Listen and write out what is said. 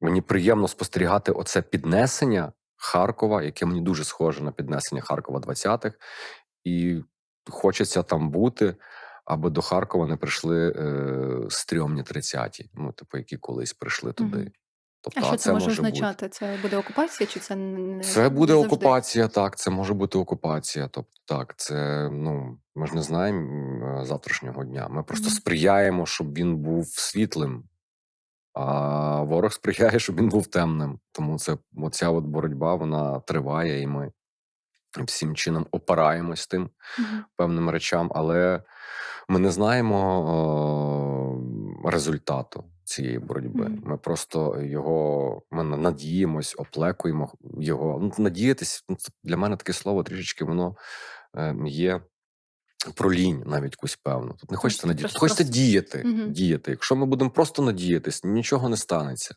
мені приємно спостерігати оце піднесення Харкова, яке мені дуже схоже на піднесення Харкова 20-х. І хочеться там бути, аби до Харкова не прийшли е, стрьомні 30-ті, ну, типу, які колись прийшли туди. Мгм. Тобто, А що це може бути. означати? Це буде окупація, чи це не Це буде не окупація, так, це може бути окупація. Тобто, так, це ну ми ж не знаємо е, завтрашнього дня. Ми просто Мгм. сприяємо, щоб він був світлим, а ворог сприяє, щоб він був темним. Тому це оця от боротьба вона триває, і ми всім чином опираємось тим Мгм. певним речам, але ми не знаємо е, результату цієї боротьби. Мгм. Ми просто його ми на- надіємось, оплекуємо його. Ну, надіятись ну, це для мене таке слово трішечки воно е, є. Про лінь навіть якусь певну. Тут не хочеться надіяти, хочеться діяти. Діяти. Якщо ми будемо просто надіятись, нічого не станеться.